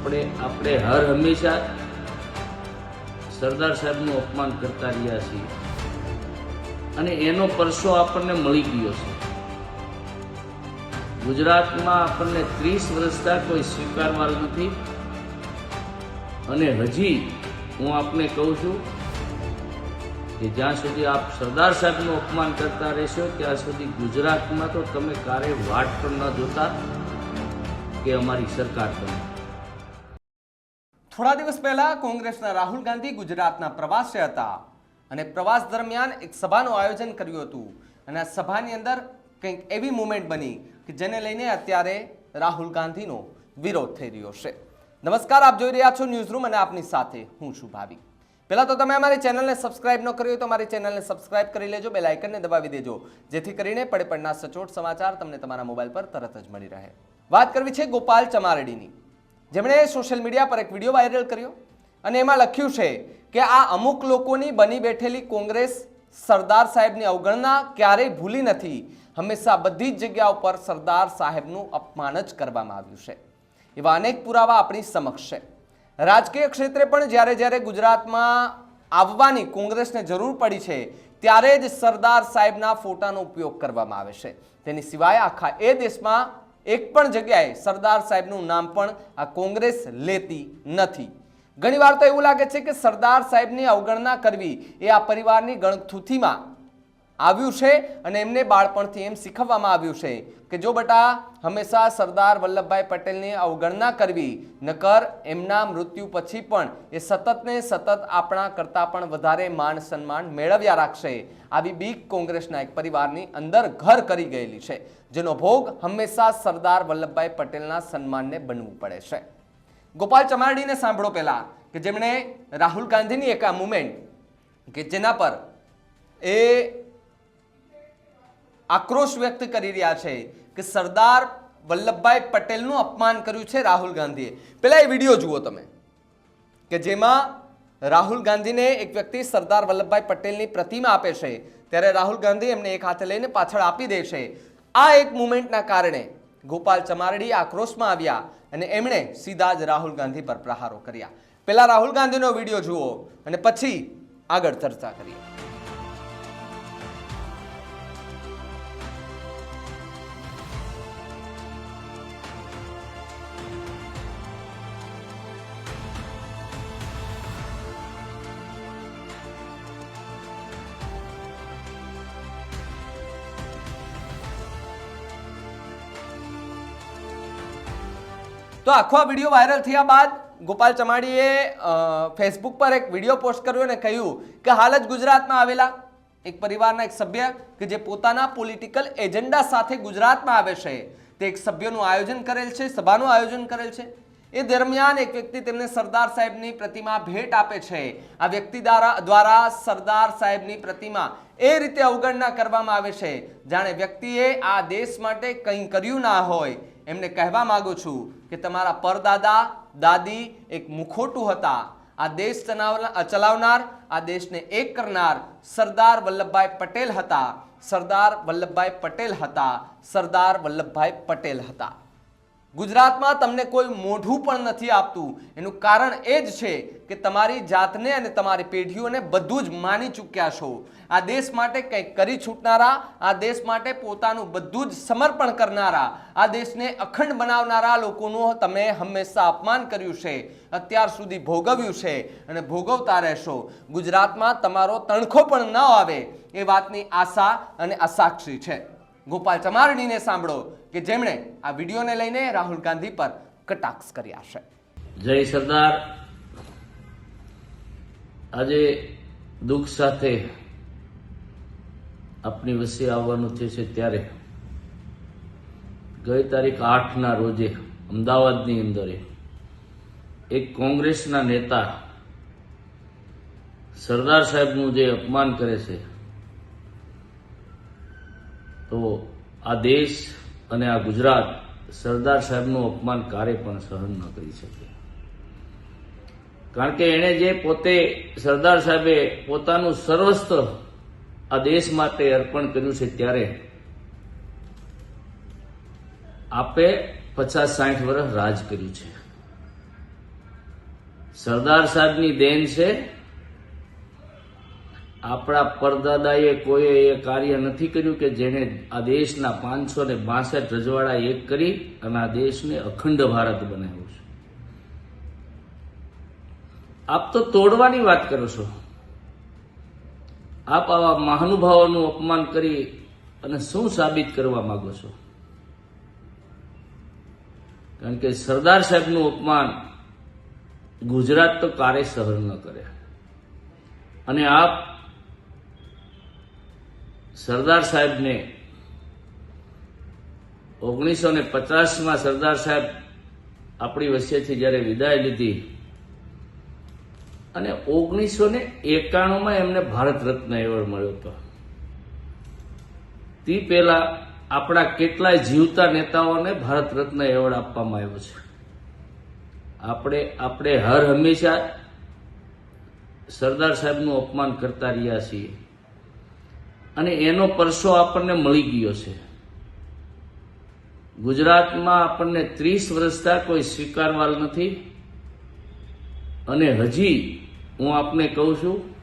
આપણે આપણે હર હંમેશા સરદાર સાહેબનું અપમાન કરતા રહ્યા છીએ. અને એનો પરસો આપણને મળી ગયો છે. ગુજરાતમાં આપણને ત્રીસ વર્ષતા કોઈ સ્વીકારવાનું નથી. અને હજી હું આપને કહું છું કે જ્યાં સુધી આપ સરદાર સાહેબનું અપમાન કરતા રહેશો, ત્યાં સુધી ગુજરાતમાં તો તમે ક્યારે વાટ પણ ન જોતા કે અમારી સરકાર બને થોડા દિવસ પહેલા કોંગ્રેસના રાહુલ ગાંધી ગુજરાતના પ્રવાસે હતા અને પ્રવાસ દરમિયાન એક સભાનું આયોજન કર્યું હતું. અને આ સભાની અંદર કંઈક એવી મુમેન્ટ બની કે જેને લઈને અત્યારે રાહુલ ગાંધીનો વિરોધ થઈ રહ્યો છે. નમસ્કાર, આપ જોઈ રહ્યા છો ન્યૂઝ રૂમ અને આપની સાથે હું છું ભાવી. પહેલાં તો તમે અમારી ચેનલને સબસ્ક્રાઇબ ન કરી હોય તો અમારી ચેનલને સબસ્ક્રાઇબ કરી લેજો બે લાઇકનને દબાવી દેજો, જેથી કરીને પડે પડના સચોટ સમાચાર તમને તમારા મોબાઈલ પર તરત જ મળી રહે. વાત કરવી છે ગોપાલ ચમારડીની. જેમણે સોશિયલ મીડિયા પર એક વીડિયો વાયરલ કર્યો અને એમાં લખ્યું છે કે આ અમુક લોકોની બની બેઠેલી કોંગ્રેસ સરદાર સાહેબની અવગણના ક્યારેય ભૂલી નથી. હંમેશા બધી જ જગ્યા ઉપર સરદાર સાહેબનું અપમાન જ કરવામાં આવ્યું છે. એવા અનેક પુરાવા આપણી સમક્ષ છે. રાજકીય ક્ષેત્રે પણ જ્યારે જ્યારે ગુજરાતમાં આવવાની કોંગ્રેસને જરૂર પડી છે, ત્યારે જ સરદાર સાહેબના ફોટાનો ઉપયોગ કરવામાં આવે છે. તેની સિવાય આખા એ દેશમાં એક પણ જગ્યાએ સરદાર સાહેબનું નામ પણ આ કોંગ્રેસ લેતી નથી. ઘણીવાર તો એવું લાગે છે કે સરદાર સાહેબની અવગણના કરવી એ આ પરિવારની ગણથુથીમાં આવ્યું છે અને એમને બાળપણથી એમ શીખવવામાં આવ્યું છે કે જો બટા, હંમેશા સરદાર વલ્લભભાઈ પટેલની અવગણના કરવી, નકર એમના મૃત્યુ પછી પણ એ સતતને સતત આપણા કરતાં પણ વધારે માન સન્માન મેળવ્યા રાખશે. આવી બીક કોંગ્રેસના એક પરિવારની અંદર ઘર કરી ગયેલી છે, જેનો ભોગ હંમેશા સરદાર વલ્લભભાઈ પટેલના સન્માનને બનવું પડે છે. ગોપાલ ચમારડીને સાંભળો પહેલાં કે જેમણે રાહુલ ગાંધીની એક આ મુમેન્ટ કે જેના પર એ આક્રોશ વ્યક્ત કરી રહ્યા છે કે સરદાર વલ્લભભાઈ પટેલનું અપમાન કર્યું છે રાહુલ ગાંધીએ. પહેલાં એ વીડિયો જુઓ તમે, કે જેમાં રાહુલ ગાંધીને એક વ્યક્તિ સરદાર વલ્લભભાઈ પટેલની પ્રતિમા આપે છે, ત્યારે રાહુલ ગાંધી એમને એક હાથે લઈને પાછળ આપી દે છે. આ એક મુમેન્ટના કારણે ગોપાલ ચમારડી આક્રોશમાં આવ્યા અને એમણે સીધા જ રાહુલ ગાંધી પર પ્રહારો કર્યા. પહેલાં રાહુલ ગાંધીનો વીડિયો જુઓ અને પછી આગળ ચર્ચા કરીએ. તો આખો આ વીડિયો વાયરલ થયા બાદ ગોપાલ ચમાડીએ ફેસબુક પર એક વીડિયો પોસ્ટ કર્યો અને કહ્યું કે હાલ જ ગુજરાતમાં આવેલા એક પરિવારના એક સભ્ય કે જે પોતાના પોલિટિકલ એજન્ડા સાથે ગુજરાતમાં આવે છે, તે એક સભ્યનું આયોજન કરેલ છે, સભાનું આયોજન કરેલ છે. એ દરમિયાન એક વ્યક્તિ તેમને સરદાર સાહેબની પ્રતિમા ભેટ આપે છે. આ વ્યક્તિ દ્વારા સરદાર સાહેબની પ્રતિમા એ રીતે અવગણના કરવામાં આવે છે. જાણે વ્યક્તિએ આ દેશ માટે કંઈ કર્યું ના હોય, એમને કહેવા માગું છું કે તમારા પરદાદા, દાદી એક મુખોટું હતા. આ દેશ ચલાવના- ચલાવનાર, આ દેશને એક કરનાર સરદાર વલ્લભભાઈ પટેલ હતા. સરદાર વલ્લભભાઈ પટેલ હતા. સરદાર વલ્લભભાઈ પટેલ હતા. ગુજરાતમાં તમને કોઈ મોઢું પણ નથી આપતું. એનું કારણ એ જ છે કે તમારી જાતને અને તમારી પેઢીઓને બધું જ માની ચૂક્યા છો. આ દેશ માટે કંઈક કરી છૂટનારા, આ દેશ માટે પોતાનું બધું જ સમર્પણ કરનારા, આ દેશને અખંડ બનાવનારા લોકોનું તમે હંમેશા અપમાન કર્યું છે. અત્યાર સુધી ભોગવ્યું છે અને ભોગવતા રહેશો. ગુજરાતમાં તમારો તણખો પણ ન આવે. એ વાતની આશા અને અસાક્ષી છે. ગોપાલ ચમારણીને સાંભળો. કે જેમણે આ વિડીયોને લઈને રાહુલ ગાંધી પર કટાક્ષ કર્યા છે. જય સરદાર. આજે દુઃખ સાથે આપની વચ્ચે આવવાનું થયું ત્યારે. ગઈ તારીખ આઠના રોજે અમદાવાદની અંદર એક કોંગ્રેસના નેતા સરદાર સાહેબનું જે અપમાન કરે છે, તો આ દેશ અને આ ગુજરાત સરદાર સાહેબનું અપમાન ક્યારે પણ સહન ન કરી શકે. કારણ કે એણે જે પોતે સરદાર સાહેબે પોતાનું સર્વસ્વ આ દેશ માટે અર્પણ કર્યું છે ત્યારે આપે પચાસ સાઠ વર્ષ રાજ કર્યું છે. સરદાર સાહેબની દેન છે આપણા પરદાદાએ કોઈએ એ કાર્ય નથી કર્યું કે જેને આ દેશના પાંચસો ને બાસઠ રજવાડા એક કરી અને આ દેશને અખંડ ભારત બનાવ્યું છે. આપ તો તોડવાની વાત કરો છો. આપ આવા મહાનુભાવોનું અપમાન કરી અને શું સાબિત કરવા માંગો છો? કારણ કે સરદાર સાહેબનું અપમાન ગુજરાત તો કારે સહન ન કરે. અને આપ સરદાર સાહેબને ઓગણીસો ને પચાસમાં સરદાર સાહેબ આપણી વચ્ચેથી જ્યારે વિદાય લીધી અને ઓગણીસો ને એકાણુંમાં એમને ભારત રત્ન એવોર્ડ મળ્યો હતો. તે પહેલા આપણા કેટલાય જીવતા નેતાઓને ભારત રત્ન એવોર્ડ આપવામાં આવ્યો છે. આપણે આપણે હર હંમેશા સરદાર સાહેબનું અપમાન કરતા રહ્યા છીએ. અને એનો પરસો આપણને મળી ગયો છે. ગુજરાતમાં આપણને ત્રીસ વર્ષતા કોઈ સ્વીકારવાલ નથી. અને હજી હું આપને કહું છું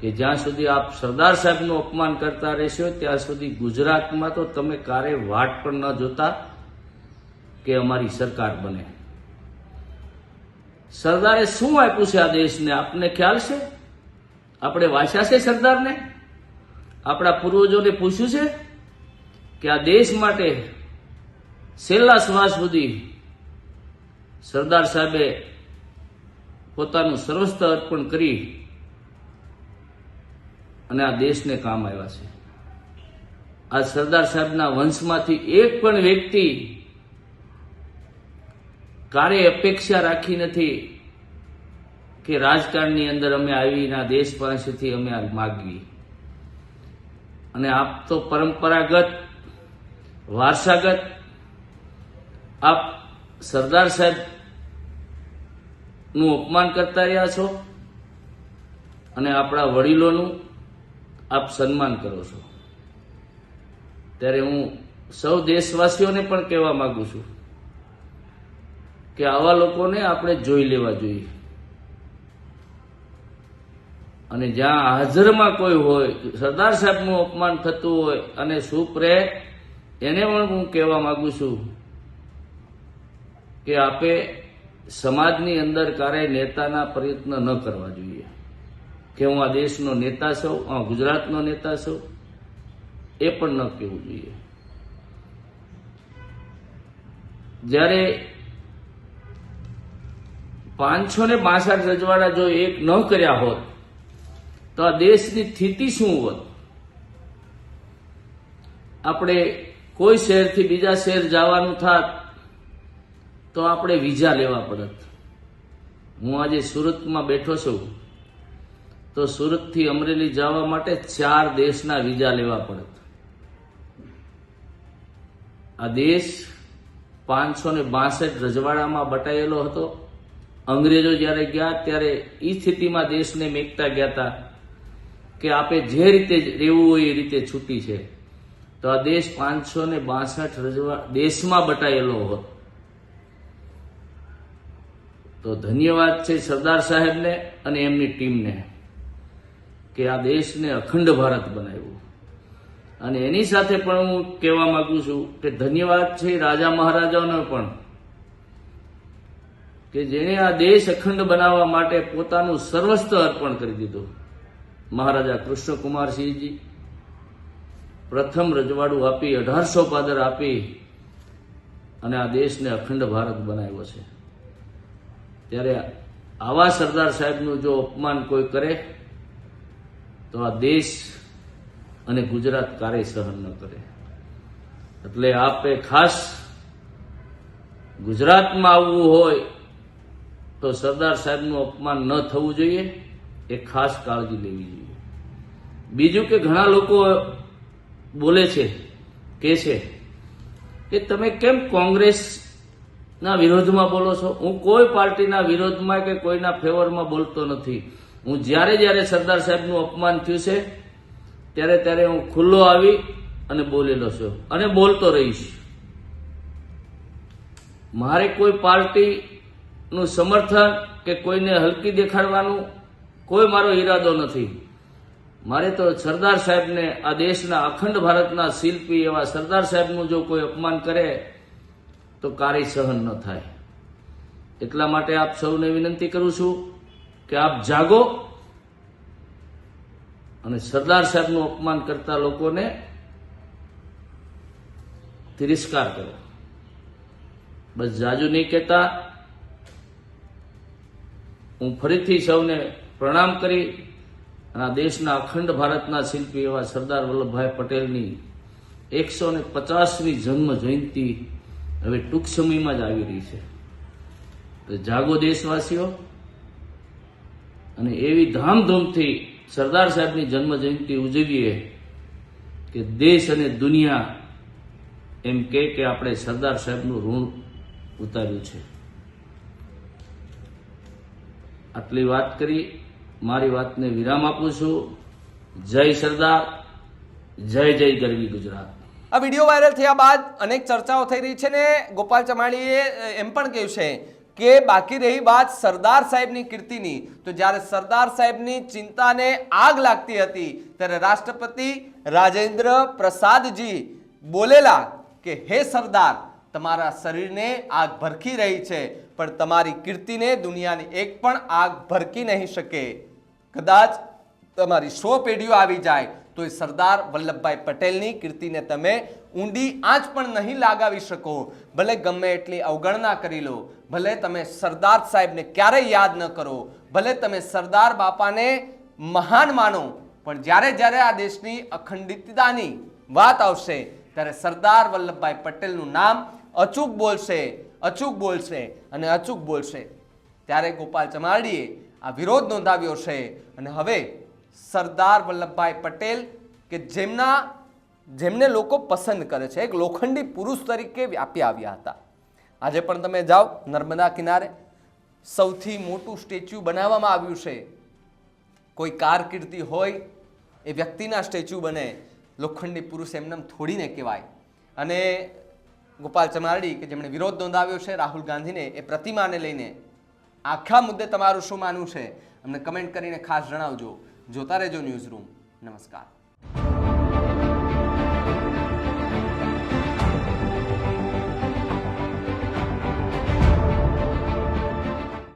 કે જ્યાં સુધી આપ સરદાર સાહેબનું અપમાન કરતા રહેશો, ત્યાં સુધી ગુજરાતમાં તો તમે કારે વાટ પણ ન જોતા કે અમારી સરકાર બને. સરદારે શું આપ્યું છે આ દેશને? આપને ખ્યાલ છે? આપણે વાંચ્યા છે સરદારને? આપણા પૂર્વજોને પૂછ્યું છે કે આ દેશ માટે છેલ્લા શ્વાસ સુધી સરદાર સાહેબે પોતાનું સર્વસ્વ અર્પણ કરી અને આ દેશને કામ આવ્યા છે. આ સરદાર સાહેબના વંશમાંથી એક પણ વ્યક્તિ કારે અપેક્ષા રાખી નથી કે રાજકારણની અંદર અમે આવીને આ દેશ પાસેથી અમે માગવી અને આપ તો પરંપરાગત, વારસાગત, આપ સરદાર સાહેબનું અપમાન કરતા રહ્યા છો અને આપણા વડીલોનું આપ સન્માન કરો છો. ત્યારે હું સૌ દેશવાસીઓને પણ કહેવા માંગુ છું કે આવા લોકોને આપણે જોઈ લેવા જોઈએ. અને જ્યાં હાજરમાં કોઈ હોય, સરદાર સાહેબનું અપમાન થતું હોય અને સુપ રહે, એને પણ હું કહેવા માંગુ છું કે આપે સમાજની અંદર ક્યારેય નેતાના પ્રયત્ન ન કરવા જોઈએ. કે હું આ દેશનો નેતા છું આ ગુજરાતનો નેતા છું, એ પણ ન કહેવું જોઈએ. જ્યારે પાંચસો ને બાસઠ રજવાડા જો એક ન કર્યા હોત તો આ દેશની સ્થિતિ શું હોત? આપણે કોઈ શહેરથી બીજા શહેર જવાનું થાત, તો આપણે વિઝા લેવા પડત. હું આજે સુરતમાં બેઠો છું, તો સુરતથી અમરેલી જવા માટે ચાર દેશના વિઝા લેવા પડત. આ દેશ પાંચસો ને બાસઠ રજવાડામાં બટાયેલો હતો. અંગ્રેજો જ્યારે ગયા, ત્યારે એ સ્થિતિમાં દેશને મેકતા ગયા હતા કે આપે જે રીતે રહેવું હોય એ રીતે છૂટી છે. તો આ દેશ પાંચસો ને બાસઠ રજવા, દેશમાં બટાયેલો હોત. તો ધન્યવાદ છે સરદાર સાહેબને અને એમની ટીમને કે આ દેશને અખંડ ભારત બનાવ્યું. અને એની સાથે પણ હું કહેવા માંગુ છું કે ધન્યવાદ છે રાજા મહારાજાનો પણ કે જેણે આ દેશ અખંડ બનાવવા માટે પોતાનું સર્વસ્વ અર્પણ કરી દીધું. મહારાજા કૃષ્ણકુમારસિંહજી પ્રથમ રજવાડું આપી, અઢારસો પાદર આપી અને આ દેશને અખંડ ભારત બનાવ્યો છે. ત્યારે આવા સરદાર સાહેબનું જો અપમાન કોઈ કરે, તો આ દેશ અને ગુજરાત ક્યારેય સહન ન કરે. એટલે આપે ખાસ ગુજરાતમાં આવવું હોય, તો સરદાર સાહેબનું અપમાન ન થવું જોઈએ. એ ખાસ કાળજી લેવી જોઈએ. બીજું કે ઘણા લોકો બોલે છે, કે છે કે તમે કેમ કોંગ્રેસના વિરોધમાં બોલો છો? હું કોઈ પાર્ટીના વિરોધમાં કે કોઈના ફેવરમાં બોલતો નથી. હું જ્યારે જ્યારે સરદાર સાહેબનું અપમાન થયું છે, ત્યારે ત્યારે હું ખુલ્લો આવી અને બોલેલો છું અને બોલતો રહીશ. મારે કોઈ પાર્ટીનું સમર્થન કે કોઈને હલકી દેખાડવાનું કોઈ મારો ઈરાદો નથી. મારે તો સરદાર સાહેબને આ દેશના અખંડ ભારતના શિલ્પી એવા સરદાર સાહેબનું જો કોઈ અપમાન કરે, તો કાર્ય સહન ન થાય. એટલા માટે આપ સૌને વિનંતી કરું છું કે આપ જાગો અને સરદાર સાહેબનું અપમાન કરતા લોકોને તિરસ્કાર કરો. બસ જાજુ નહીં કહેતા. હું ફરીથી સૌને પ્રણામ કરી અને આ દેશના અખંડ ભારતના શિલ્પી એવા સરદાર વલ્લભભાઈ પટેલની એકસો ને પચાસમી જન્મ જયંતિ હવે ટૂંક સમયમાં જ આવી રહી છે. તો જાગો દેશવાસીઓ, અને એવી ધામધૂમથી સરદાર સાહેબની જન્મ જયંતિ ઉજવીએ કે દેશ અને દુનિયા એમ કે કે આપણે સરદાર સાહેબનું ઋણ ઉતાર્યું છે. આટલી વાત કરી. મારી વાતને વિરામ આપું છું. જય સરદાર, જય જય ગરવી ગુજરાત. આ વીડિયો વાયરલ થયા બાદ અનેક ચર્ચાઓ થઈ રહી છે ને ગોપાલ ચમાણીએ એમ પણ કહ્યું છે કે બાકી રહી વાત સરદાર સાહેબની કીર્તિની. તો જ્યારે સરદાર સાહેબની ચિંતાને આગ લાગતી હતી, ત્યારે રાષ્ટ્રપતિ રાજેન્દ્ર પ્રસાદજી બોલેલા કે, હે સરદાર, તમારા શરીરને આગ ભરખી રહી છે, પણ તમારી કીર્તિને દુનિયાની એક પણ આગ ભરકી નહીં શકે. કદાચ તમારી સો પેઢીઓ આવી જાય તો એ સરદાર વલ્લભભાઈ પટેલની કીર્તિને તમે ઊંડી આંચ પણ નહીં લગાવી શકો. ભલે ગમે એટલી અવગણના કરી લો, ભલે તમે સરદાર સાહેબને ક્યારેય યાદ ન કરો, ભલે તમે સરદાર બાપાને મહાન માનો, પણ જ્યારે જ્યારે આ દેશની અખંડિતતાની વાત આવશે, ત્યારે સરદાર વલ્લભભાઈ પટેલનું નામ અચૂક બોલશે અચૂક બોલશે અને અચૂક બોલશે. ત્યારે ગોપાલ ચમારડીએ આ વિરોધ નોંધાવ્યો છે. અને હવે સરદાર વલ્લભભાઈ પટેલ કે જેમના, જેમને લોકો પસંદ કરે છે, એક લોખંડી પુરુષ તરીકે વ્યાપી આવ્યા હતા. આજે પણ તમે જાઓ, નર્મદા કિનારે સૌથી મોટું સ્ટેચ્યુ બનાવવામાં આવ્યું છે. કોઈ કારકિર્દી હોય, એ વ્યક્તિના સ્ટેચ્યુ બને. લોખંડી પુરુષ એમને થોડીને કહેવાય. અને ગોપાલ ચમારડી, કે જેમણે વિરોધ નોંધાવ્યો છે, રાહુલ ગાંધીને એ પ્રતિમાને લઈને આખા મુદ્દે તમારું શું માનવું છે? અમને કમેન્ટ કરીને ખાસ જણાવજો. જોતા રહેજો ન્યૂઝ રૂમ નમસ્કાર.